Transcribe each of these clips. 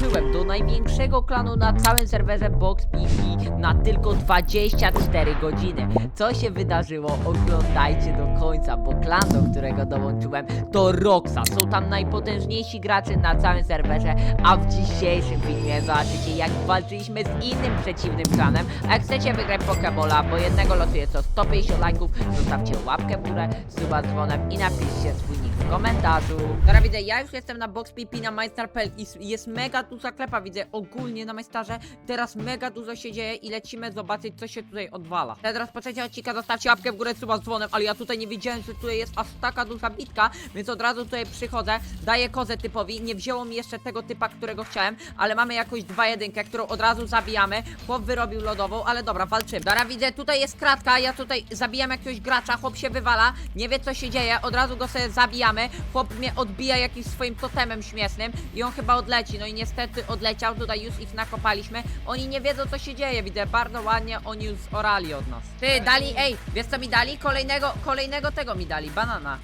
dołączyłem do największego klanu na całym serwerze BoxPP na tylko 24 godziny. Co się wydarzyło? Oglądajcie do końca, bo klan, do którego dołączyłem to Roxa. Są tam najpotężniejsi gracze na całym serwerze, a w dzisiejszym filmie zobaczycie jak walczyliśmy z innym przeciwnym klanem. A jak chcecie wygrać Pokebola, bo jednego losuje co 150 lajków, zostawcie łapkę w górę, suba dzwonem i napiszcie swój nick w komentarzu. Dobra, widzę, ja już jestem na BoxPP na MyStar.pl i jest mega duża klepa, widzę ogólnie na MyStarze. Teraz mega dużo się dzieje i lecimy zobaczyć, co się tutaj odwala. Teraz rozpoczęcie odcinka, zostawcie łapkę w górę, suba z dzwonem, ale ja tutaj nie wiedziałem, że tutaj jest aż taka duża bitka, więc od razu tutaj przychodzę, daję kozę typowi, nie wzięło mi jeszcze tego typa, którego chciałem, ale mamy jakąś dwa jedynkę, którą od razu zabijamy. Chłop wyrobił lodową, ale dobra, walczymy. Dobra, widzę, tutaj jest kratka, ja tutaj zabijam jakiegoś gracza, chłop się wywala, nie wie co się dzieje, od razu go sobie zabijamy. Chłop mnie odbija jakimś swoim totemem śmiesznym i on chyba odleci, no i niestety odleciał, tutaj już ich nakopaliśmy. Oni nie wiedzą co się dzieje, widzę, bardzo ładnie oni już orali od nas. Ty, dali, ej, wiesz co mi dali? Kolejnego, kolejnego tego mi dali, banana.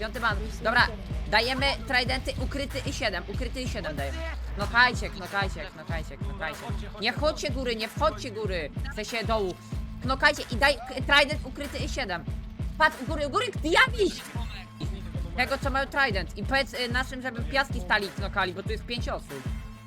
Piąty ban. Dobra, dajemy tridenty ukryty i 7. Ukryty i 7 dajemy. Knokajcie, knokajcie, knokajcie, knokajcie. Nie wchodźcie góry, nie wchodźcie góry. Chce się dołu. Knokajcie i daj trident ukryty i 7. Patrz, u góry, u góry, jakiś! Tego co mają trident. I powiedz y, naszym, żeby piaski stali knokali, bo tu jest 5 osób.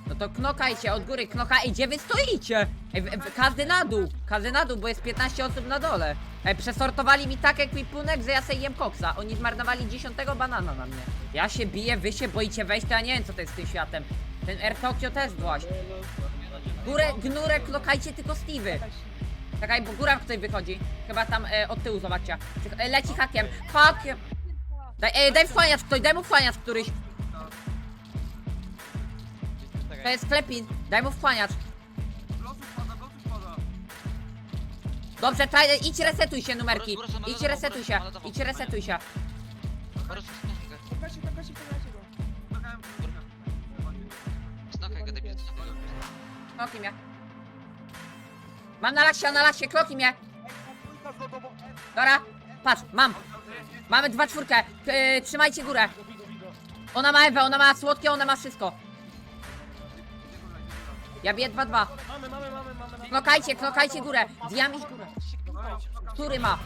No to knokajcie od góry, knoka. Ej, gdzie wy stoicie? Ej, w, w, każdy na dół, każdy na dół, bo jest 15 osób na dole. Ej, przesortowali mi tak ekwipunek, że ja sobie jem koksa. Oni zmarnowali 10 banana na mnie. Ja się biję, wy się boicie wejść, to ja nie wiem co to jest z tym światem. Ten Air Tokyo też właśnie. Górę, gnurę, klokajcie tylko Steve'y. Czekaj, bo góra ktoś wychodzi. Chyba tam e, od tyłu, zobaczcie. E, leci hakiem, hakiem. Daj, e, daj wchłaniacz ktoś, daj mu wchłaniacz któryś. To jest klepin, daj mu wchłaniacz. Dobrze, traj, idź resetuj się numerki. Idź resetuj się, idź resetuj się. Pokażcie, pokażcie, pokażcie go. Kloki mnie. Mam na lasie, na lasie, kloki mnie. Dobra, patrz, mam. Mamy dwa czwórkę. Yy, trzymajcie górę. Ona ma Ewę, ona ma słodkie, ona ma wszystko. Ja biję 2-2. Mamy, mamy, mamy, mamy. Knokajcie, knokajcie górę. Diamiś górę. Który ma?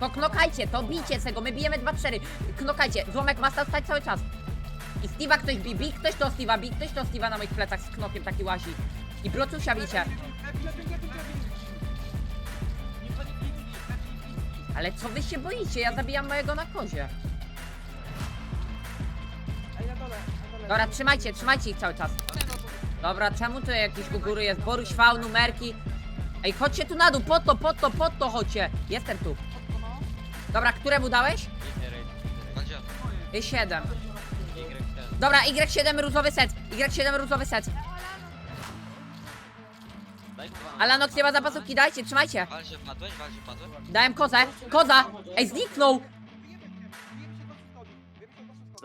To knokajcie, to bijcie tego, my bijemy 2-4. Knokajcie, złomek ma stać cały czas. I Steve'a ktoś bi, bi ktoś to Steve'a, bi ktoś to Steve'a na moich plecach z knokiem taki łazi. I Blocusia bicie. Ale co wy się boicie? Ja zabijam mojego na kozie. Dobra, trzymajcie, trzymajcie ich cały czas. Dobra, czemu tu jakiś u góry jest? Boruś V, numerki. Ej, chodźcie tu na dół, po to, po to, po to chodźcie. Jestem tu. Dobra, któremu dałeś? Y, 7. Dobra, Y7 różowy set. Y7 różowy set. Alanox nie ma zapasówki, dajcie, trzymajcie. Wal się padłeś, wal się padłeś. Dałem kozę. Koza! Ej, zniknął!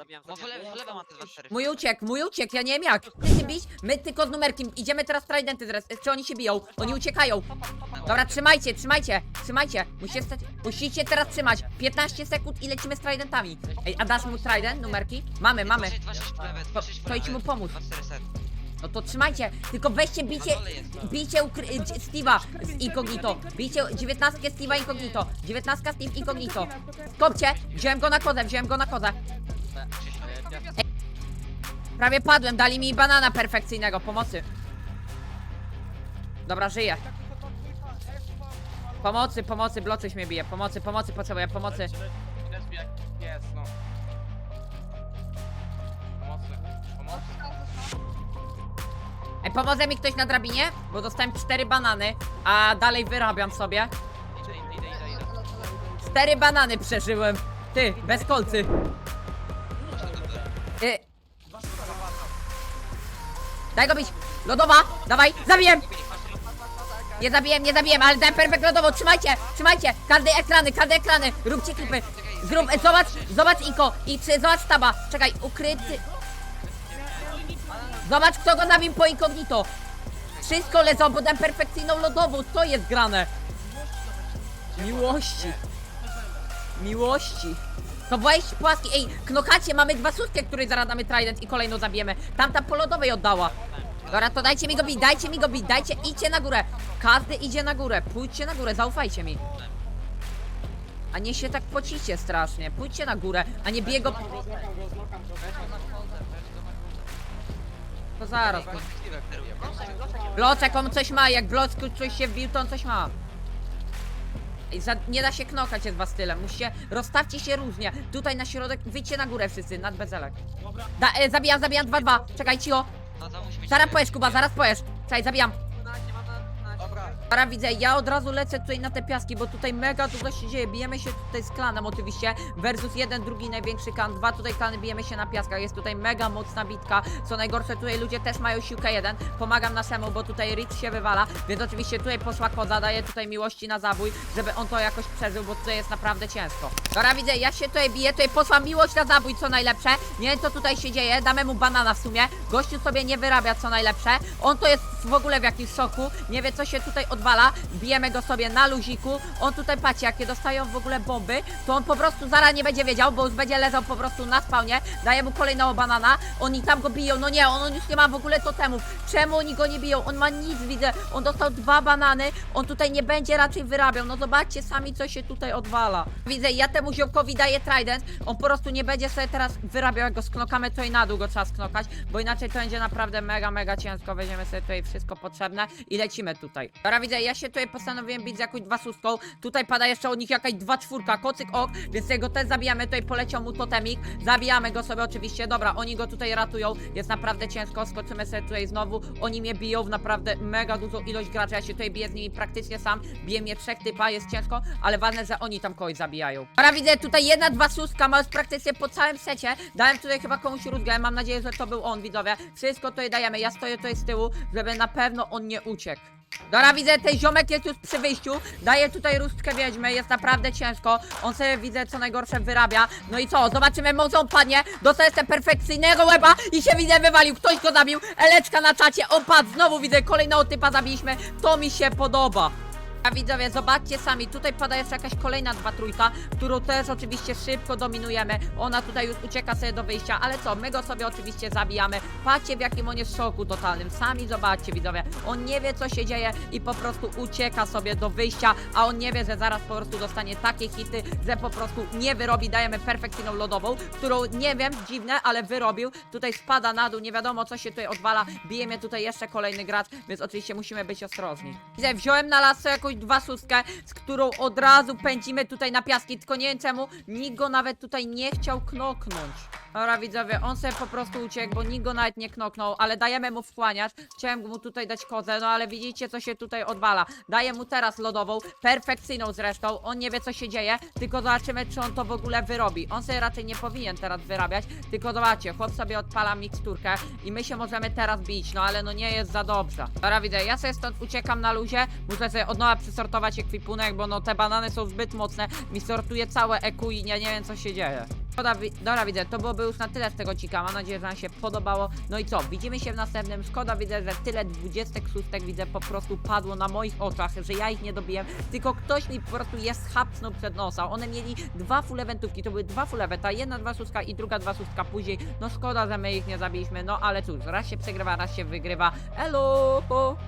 Zabijam, No w lewo, w lewo mam te dwa cztery. Mój uciekł, mój uciekł, ja nie wiem jak. Ty się bić, my tylko z numerkiem. Idziemy teraz w tridenty teraz. Czy oni się biją? Oni uciekają. Dobra, trzymajcie, trzymajcie, trzymajcie. Musicie, stać, musicie teraz trzymać. 15 sekund i lecimy z tridentami. Ej, a dasz mu trident, numerki? Mamy, mamy. 2, 6 po lewej, To- 2, 6 po to idź mu pomóc. 2, 4 set. No to trzymajcie, tylko weźcie, bicie, jest. bicie ukry- y, Steve'a z incognito. Bicie 19 Steve'a incognito. 19 Steve incognito. Kopcie, wziąłem go na kozę, wziąłem go na kozę. Prawie padłem, dali mi banana perfekcyjnego, pomocy. Dobra, żyję. Pomocy, pomocy, blocuś mnie bije. Pomocy, pomocy, potrzebuję pomocy. Jest, no. Pomocy, pomocy. Ej, pomoże mi ktoś na drabinie? Bo dostałem cztery banany, a dalej wyrabiam sobie. Idę, idę, idę, idę, idę. Cztery banany przeżyłem. Ty, bez kolcy. Daj go bić. Lodowa, dawaj, zabijem. Nie zabiłem, nie zabiłem, ale dałem perfekt lodową. Trzymajcie, trzymajcie. Każde ekrany, każde ekrany. Róbcie klipy. Zrób, zobacz, zobacz Iko i czy, zobacz Taba. Czekaj, ukryty. Zobacz, kto go zabił po incognito. Wszystko lecą, bo dałem perfekcyjną lodową. Co jest grane? Miłości. Miłości. To weź płaski, ej, knokacie, mamy dwa sutki, której zaraz damy trident i kolejną zabijemy. Tamta po lodowej oddała. Dobra, to dajcie mi go bić, dajcie mi go bić, dajcie, idźcie na górę. Każdy idzie na górę, pójdźcie na górę, zaufajcie mi. A nie się tak pocicie strasznie, pójdźcie na górę, a nie biego... To zaraz. Blocek, on coś ma, jak blocku coś się wbił, to on coś ma. Za, nie da się knokać jest was tyle, musicie, rozstawcie się różnie. Tutaj na środek, wyjdźcie na górę wszyscy, nad bezelek. Da, e, zabijam, zabijam, 2-2, czekaj, cicho. No to. Zaraz powiesz, Kuba, zaraz powiesz. Czekaj, zabijam. Dobra. Widzę, ja od razu lecę tutaj na te piaski, bo tutaj mega dużo się dzieje. Bijemy się tutaj z klanem oczywiście, versus jeden, drugi największy klan, dwa tutaj klany, bijemy się na piaskach. Jest tutaj mega mocna bitka. Co najgorsze, tutaj ludzie też mają siłkę jeden. Pomagam naszemu, bo tutaj Rich się wywala, więc oczywiście tutaj poszła koza, daję tutaj miłości na zabój, żeby on to jakoś przeżył, bo tutaj jest naprawdę ciężko. Dobra, widzę, ja się tutaj biję, tutaj poszła miłość na zabój, co najlepsze. Nie wiem, co tutaj się dzieje, damy mu banana w sumie. Gościu sobie nie wyrabia, co najlepsze. On to jest w ogóle w jakimś szoku, nie wie, co się tutaj odwala. Bijemy go sobie na luziku. On tutaj, patrzcie, jakie dostają w ogóle bomby, to on po prostu zaraz nie będzie wiedział, bo już będzie leżał po prostu na spawnie. Daje mu kolejnego banana. Oni tam go biją, no nie, on, on już nie ma w ogóle totemów. Czemu oni go nie biją? On ma nic, widzę. On dostał dwa banany, on tutaj nie będzie raczej wyrabiał. No zobaczcie sami, co się tutaj odwala. Widzę, ja temu ziomkowi daję trident. On po prostu nie będzie sobie teraz wyrabiał, jak go sknokamy, to i na dół go trzeba sknokać, bo inaczej to będzie naprawdę mega, mega ciężko. Weźmiemy sobie tutaj wszystko potrzebne i lecimy tutaj. Dobra, widzę, ja się tutaj postanowiłem bić z jakąś dwa szóstką. Tutaj pada jeszcze od nich jakaś dwa czwórka, kocyk ok, więc jego też zabijamy. Tutaj poleciał mu totemik. Zabijamy go sobie oczywiście. Dobra, oni go tutaj ratują. Jest naprawdę ciężko. Skoczymy sobie tutaj znowu. Oni mnie biją w naprawdę mega dużą ilość graczy. Ja się tutaj biję z nimi praktycznie sam. Bije mnie trzech typa, jest ciężko, ale ważne, że oni tam kogoś zabijają. Dobra, widzę tutaj jedna, dwa szóstka, ma już praktycznie po całym secie. Dałem tutaj chyba komuś rózgę, mam nadzieję, że to był on, widzowie. Wszystko tutaj dajemy. Ja stoję tutaj z tyłu, żeby na pewno on nie uciekł. Dobra, widzę, ten ziomek jest już przy wyjściu. Daje tutaj różdżkę wiedźmy, jest naprawdę ciężko. On sobie widzę, co najgorsze wyrabia. No i co, zobaczymy, może on padnie. Dostaje ten perfekcyjnego łeba i się widzę wywalił. Ktoś go zabił. Eleczka na czacie, on padł. Znowu widzę, kolejnego typa zabiliśmy. To mi się podoba. A widzowie, zobaczcie sami, tutaj pada jeszcze jakaś kolejna dwa trójka, którą też oczywiście szybko dominujemy. Ona tutaj już ucieka sobie do wyjścia, ale co, my go sobie oczywiście zabijamy. Patrzcie w jakim on jest szoku totalnym, sami zobaczcie widzowie. On nie wie co się dzieje i po prostu ucieka sobie do wyjścia, a on nie wie, że zaraz po prostu dostanie takie hity, że po prostu nie wyrobi. Dajemy perfekcyjną lodową, którą nie wiem, dziwne, ale wyrobił. Tutaj spada na dół, nie wiadomo co się tutaj odwala. Bije mnie tutaj jeszcze kolejny gracz, więc oczywiście musimy być ostrożni. Widzę, wziąłem na lasce jakąś dwa szóstkę, z którą od razu pędzimy tutaj na piaski, tylko nie wiem czemu nikt go nawet tutaj nie chciał knoknąć. Dobra widzowie, on sobie po prostu uciekł, bo nikt go nawet nie knoknął, ale dajemy mu wchłaniać. Chciałem mu tutaj dać kozę, no ale widzicie co się tutaj odwala. Daję mu teraz lodową, perfekcyjną zresztą. On nie wie co się dzieje, tylko zobaczymy czy on to w ogóle wyrobi. On sobie raczej nie powinien teraz wyrabiać, tylko zobaczcie, chłop sobie odpala miksturkę i my się możemy teraz bić, no ale no nie jest za dobrze. Dobra widzę, ja sobie stąd uciekam na luzie, muszę sobie od nowa przysortować ekwipunek, bo no te banany są zbyt mocne, mi sortuje całe EQ i ja nie wiem co się dzieje. Dobra, dobra, widzę, to byłoby już na tyle z tego cika. Mam nadzieję, że Wam się podobało. No i co, widzimy się w następnym. Szkoda, widzę, że tyle 26 widzę po prostu padło na moich oczach, że ja ich nie dobiłem. Tylko ktoś mi po prostu je schapsnął przed nosa. One mieli dwa full eventówki, to były dwa full eventa, jedna dwa szóstka i druga dwa szóstka później. No szkoda, że my ich nie zabiliśmy, no ale cóż, raz się przegrywa, raz się wygrywa. Elo!